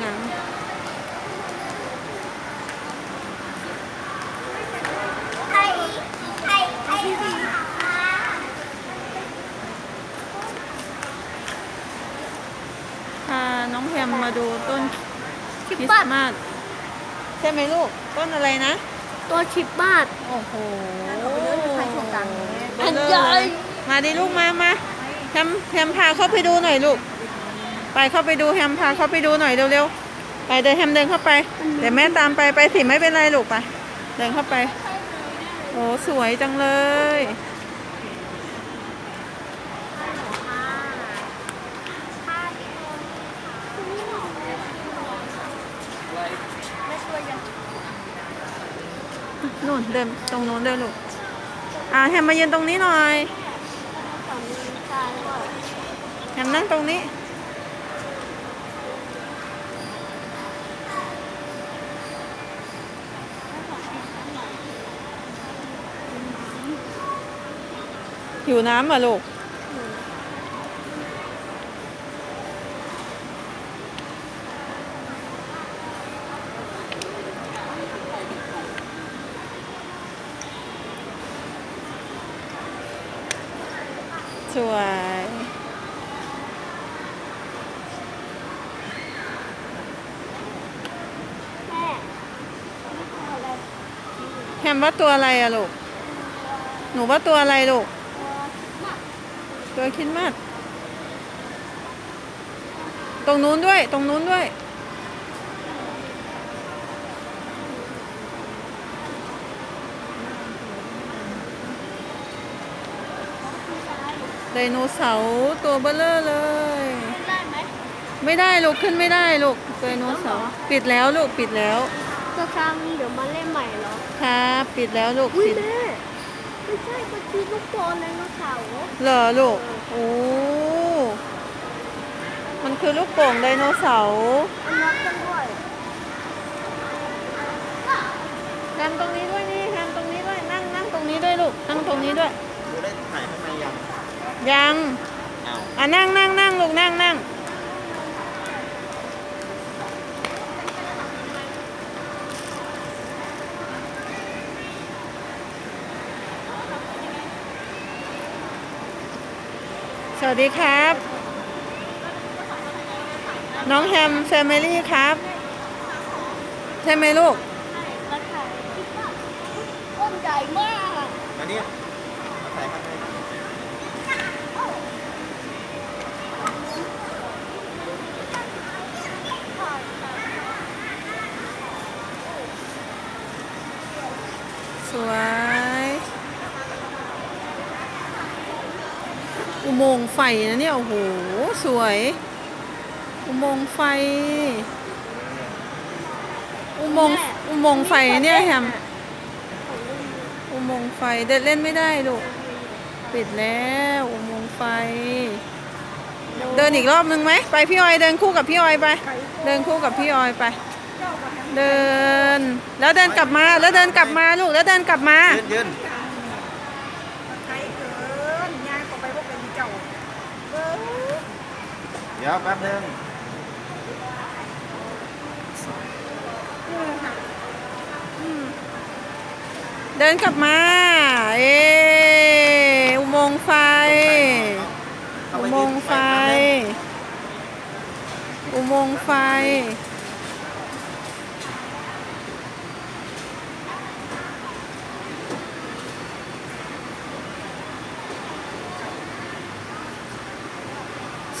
งามพาน้องแพมมาดูต้นคริสต์มาสใช่ไหมลูก ต้นอะไรนะ ตัวชิปบ้านโอ้โหใครส่งตังค์เบลอันเลใหญ่ยมาดิลูกมามาแฮมแฮมพาเข้าไปดูหน่อยลูก ไปเข้าไปดูแฮมพาเข้าไปดูหน่อยเร็วๆ ไปเดินแฮมเดินเข้าไป เดี๋ยวแม่ตามไปไปสิไม่เป็นไรลูกไป เดินเข้าไป โอ้สวยจังเลย นู่นเดินตรงโน้นเดินลูก อ่าแฮมมายืนตรงนี้หน่อยแฮมนั่งตรงนี้ หิวน้ำเหรอลูก สวย แฮมว่าตัวอะไรอะลูก หนูว่าตัวอะไรลูก ตัวคิดมากตรงนู้นด้วย ตรงนู้นด้วย ไดโนเสาร์ตัวเบลเลอร์เลยได้ไหมไม่ได้ลูกขึ้นไม่ได้ลูกไดโนเสาร์ปิดแล้วลูกปิดแล้วตัวครั้งเดี๋ยวมาเล่นใหม่เหรอ ครับ ปิดแล้วลูกอุ้ยปิดแม่ ไม่ใช่ก็คือลูกโป่งไดโนเสาร์เหรอลูกโอ้มันคือลูกโป่งไดโนเสาร์มันนับกันด้วยแฮมตรงนี้ด้วยนี่แฮมตรงนี้ด้วยนั่งนั่งตรงนี้ด้วยลูกนั่งตรงนี้ด้วยดูได้ถ่ายข้างในยังยังอ้าวอะนั่งนั่งนั่งลูกนั่งนั่ง สวัสดีครับ น้องแฮมแฟมิลี่ครับ ใช่ไหมลูกราคาคิดว่าต้นใหญ่มาก อันนี้มาถ่ายข้างในสวย อุโมงค์ไฟนะเนี่ย โอ้โห สวย อุโมงค์ไฟ อุโมงค์อุโมงค์ไฟเนี่ยแฮมอุโมงค์ไฟเดินเล่นไม่ได้ลูกปิดแล้วอุโมงค์ไฟ เดินอีกรอบนึงไหมไปพี่ออยเดินคู่กับพี่ออยไป เดินคู่กับพี่ออยไป เดิน แล้วเดินกลับมาแล้วเดินกลับมาลูกแล้วเดินกลับมา ยืนยืน ไกลเกินย่างเข้าไปว่าเป็นเจ้าเออ เดี๋ยวแป๊บนึงเดินกลับมา เออุโมงค์ไฟเข้าอุไปโมยืนงค์ไฟแป๊บนึงอุโมงค์ไฟ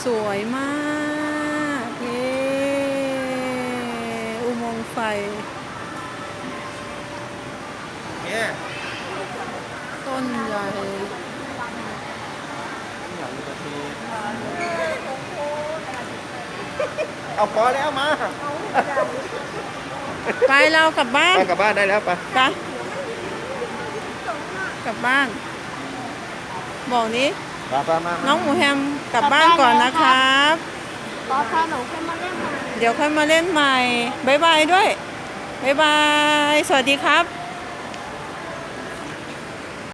สวยมากเย้อุโมงค์ไฟ เนี่ยต้นใหญ่ อยากดูกระทีเอาพอแล้วมาไปเรากลับบ้านไปกลับบ้านได้แล้วไปไปกลับบ้าน บอกนี้ ไปไปมาน้องหมูแฮมกลับบ้านก่อนนะครับรอพาหนูขึ้นมาเล่นใหม่ เดี๋ยวค่อยมาเล่นใหม่ บ๊ายบายด้วย บ๊ายบาย สวัสดีครับ